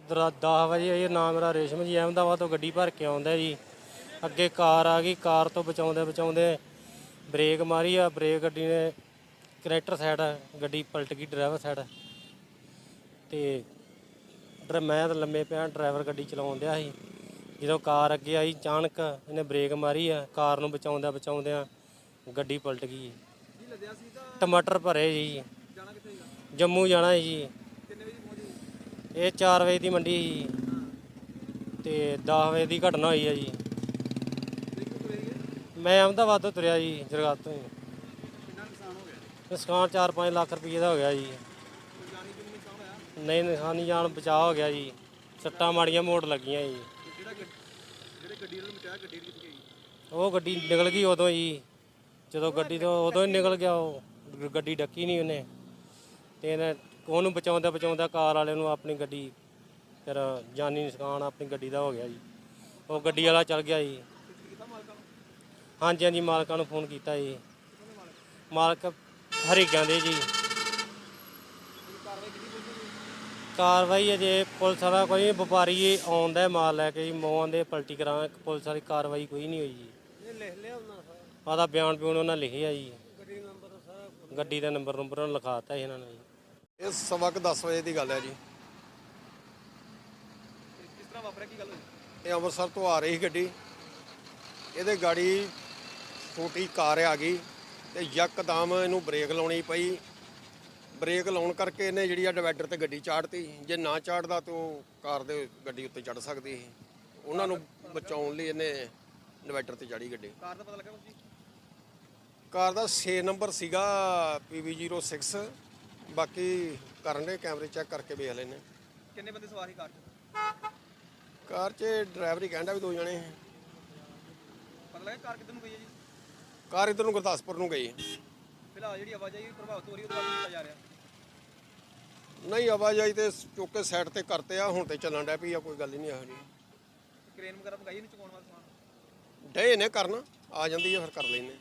ਦਰਾ 10 ਵਜੇ ਇਹ ਨਾਮ ਮੇਰਾ ਰੇਸ਼ਮ ਜੀ ਅਹਿਮਦਾਬਾਦ ਤੋਂ ਗੱਡੀ ਭਰ ਕੇ ਆਉਂਦਾ ਜੀ। ਅੱਗੇ ਕਾਰ ਆ ਗਈ ਕਾਰ ਤੋਂ ਬਚਾਉਂਦੇ ਬਚਾਉਂਦੇ ਬ੍ਰੇਕ ਮਾਰੀ ਆ ਬ੍ਰੇਕ ਗੱਡੀ ਨੇ ਕਨੈਕਟਰ ਸਾਈਡ ਗੱਡੀ ਪਲਟ ਗਈ ਡਰਾਈਵਰ ਸਾਈਡ ਤੇ ਡਰ ਮੈਂ ਤਾਂ ਲੰਮੇ ਪਿਆ ਡਰਾਈਵਰ ਗੱਡੀ ਚਲਾਉਣ ਡਿਆ ਸੀ। ਜਦੋਂ ਕਾਰ ਅੱਗੇ ਆਈ ਅਚਾਨਕ ਇਹਨੇ ਬ੍ਰੇਕ ਮਾਰੀ ਆ ਕਾਰ ਨੂੰ ਬਚਾਉਂਦਿਆਂ ਬਚਾਉਂਦਿਆਂ ਗੱਡੀ ਪਲਟ ਗਈ। ਟਮਾਟਰ ਭਰੇ ਜੀ। ਜੰਮੂ ਜਾਣਾ ਜੀ। ਇਹ 4 ਵਜੇ ਦੀ ਮੰਡੀ ਸੀ ਤੇ 10 ਵਜੇ ਦੀ ਘਟਨਾ ਹੋਈ ਹੈ ਜੀ। ਮੈਂ ਅਹਿਮਦਾਬਾਦ ਤੋਂ ਤੁਰਿਆ ਜੀ ਜਰਗਾਤ ਤੋਂ ਹੀ ਨੁਕਸਾਨ ਹੋ ਗਿਆ 4-5 ਲੱਖ ਰੁਪਏ ਦਾ ਹੋ ਗਿਆ ਜੀ। ਕੋਈ ਨੁਕਸਾਨ ਹੋਇਆ ਨਹੀਂ, ਨੁਕਸਾਨੀ ਜਾਨ ਬਚਾਅ ਹੋ ਗਿਆ ਜੀ। ਸੱਟਾਂ ਮਾੜੀਆਂ ਮੋੜ ਲੱਗੀਆਂ ਜੀ। ਉਹ ਗੱਡੀ ਨਿਕਲ ਗਈ ਉਦੋਂ ਜੀ। ਜਦੋਂ ਗੱਡੀ ਤੋਂ ਉਦੋਂ ਹੀ ਨਿਕਲ ਗਿਆ ਉਹ। ਗ- ਗੱਡੀ ਡੱਕੀ ਨਹੀਂ ਉਹਨੇ। ਤੇ ਇਹਨੇ ਉਹਨੂੰ ਬਚਾਉਂਦਾ ਬਚਾਉਂਦਾ ਕਾਰ ਵਾਲੇ ਨੂੰ ਆਪਣੀ ਗੱਡੀ ਫਿਰ ਜਾਨੀ ਨੁਕਸਾਨ ਆਪਣੀ ਗੱਡੀ ਦਾ ਹੋ ਗਿਆ ਜੀ। ਉਹ ਗੱਡੀ ਵਾਲਾ ਚੱਲ ਗਿਆ ਜੀ। ਹਾਂਜੀ ਹਾਂਜੀ ਮਾਲਕਾਂ ਨੂੰ ਫੋਨ ਕੀਤਾ ਜੀ। ਮਾਲਕ ਹਰੀਕਾਂ ਦੇ ਜੀ। ਕਾਰਵਾਈ ਅਜੇ ਪੁਲਿਸ ਵਾਲਾ ਕੋਈ ਵਪਾਰੀ ਆਉਂਦਾ ਮਾਲ ਲੈ ਕੇ ਜੀ ਮੋਹਾਂ ਦੇ ਪਲਟੀ ਕਰਾਂ ਪੁਲਿਸ ਵਾਲੀ ਕਾਰਵਾਈ ਕੋਈ ਨਹੀਂ ਹੋਈ ਜੀ। ਲਿਖ ਲਿਆ ਉਹਨਾਂ ਆਦਾ ਬਿਆਨ ਬਿਊਨ ਉਹਨਾਂ ਲਿਖਿਆ ਜੀ। ਗੱਡੀ ਨੰਬਰ ਸਾਰਾ ਗੱਡੀ ਦਾ ਨੰਬਰ ਨੰਬਰ ਉਹਨਾਂ ਲਿਖਾਤਾ ਇਹਨਾਂ ਨੇ ਜੀ। ਇਹ ਸਵਾ ਕੁ 10 ਵਜੇ ਦੀ ਗੱਲ ਹੈ ਜੀ। ਕਿਸ ਤਰ੍ਹਾਂ ਵਾਪਰਿਆ? ਕੀ ਗੱਲ ਹੋਈ? ਇਹ ਅੰਮ੍ਰਿਤਸਰ ਤੋਂ ਆ ਰਹੀ ਸੀ ਗੱਡੀ। ਇਹਦੇ ਗਾੜੀ ਛੋਟੀ ਕਾਰ ਆ ਗਈ ਤੇ ਯਕਦਮ ਇਹਨੂੰ ਬ੍ਰੇਕ ਲਾਉਣੀ ਪਈ। ਬ੍ਰੇਕ ਲਾਉਣ ਕਰਕੇ ਇਹਨੇ ਜਿਹੜੀ ਆ ਡਿਵਾਈਡਰ ਤੇ ਗੱਡੀ ਚਾੜਤੀ। ਜੇ ਨਾ ਚਾੜਦਾ ਤੇ ਉਹ ਕਾਰ ਦੇ ਗੱਡੀ ਉੱਤੇ ਚੜ ਸਕਦੀ ਸੀ। ਉਹਨਾਂ ਨੂੰ ਬਚਾਉਣ ਲਈ ਇਹਨੇ ਡਿਵਾਈਡਰ ਤੇ ਚੜੀ ਗੱਡੀ। ਕਾਰ ਦਾ ਪਤਾ ਲੱਗਾ ਤੁਸੀਂ ਕਾਰ ਦਾ 6 ਨੰਬਰ ਸੀਗਾ PV06 ਬਾਕੀ ਕਰਨ ਦੇ ਕੈਮਰੇ ਚੈੱਕ ਕਰਕੇ ਵੇਖ ਲੈਨੇ ਕਿੰਨੇ ਬੰਦੇ ਸਵਾਰ ਸੀ ਕਾਰ 'ਚ? ਕਾਰ 'ਚ ਡਰਾਈਵਰ ਹੀ ਕਹਿੰਦਾ ਵੀ ਦੋ ਜਣੇ। ਪਤਾ ਲੱਗਾ ਕਾਰ ਕਿੱਧਰ ਨੂੰ ਗਈ ਹੈ ਜੀ? ਕਾਰ ਇਧਰ ਨੂੰ ਗੁਰਦਾਸਪੁਰ ਨੂੰ ਗਈ। ਫਿਲਹਾਲ ਜਿਹੜੀ ਆਵਾਜਾਈ ਪ੍ਰਭਾਵਿਤ ਹੋ ਰਹੀ ਉਹਦੇ ਕੀਤਾ ਜਾ ਰਿਹਾ। ਨਹੀਂ ਆਵਾਜਾਈ ਤੇ ਚੁੱਕ ਕੇ ਸਾਈਡ ਤੇ ਕਰਤੇ ਆ ਹੁਣ ਤੇ ਚੱਲਣ ਡੈ ਪਈ ਆ ਕੋਈ ਗੱਲ ਹੀ ਨਹੀਂ ਇਹੋ ਕ੍ਰੇਨ ਵਗੈਰਾ ਮੰਗਾਈ ਨਹੀਂ ਚੁਕਾਉਣ ਵਾਲਾ ਸਮਾਨ? ਡੇ ਨੇ ਕਰਨ ਆ ਜਾਂਦੀ ਆ ਫਿਰ ਕਰ ਲੈਨੇ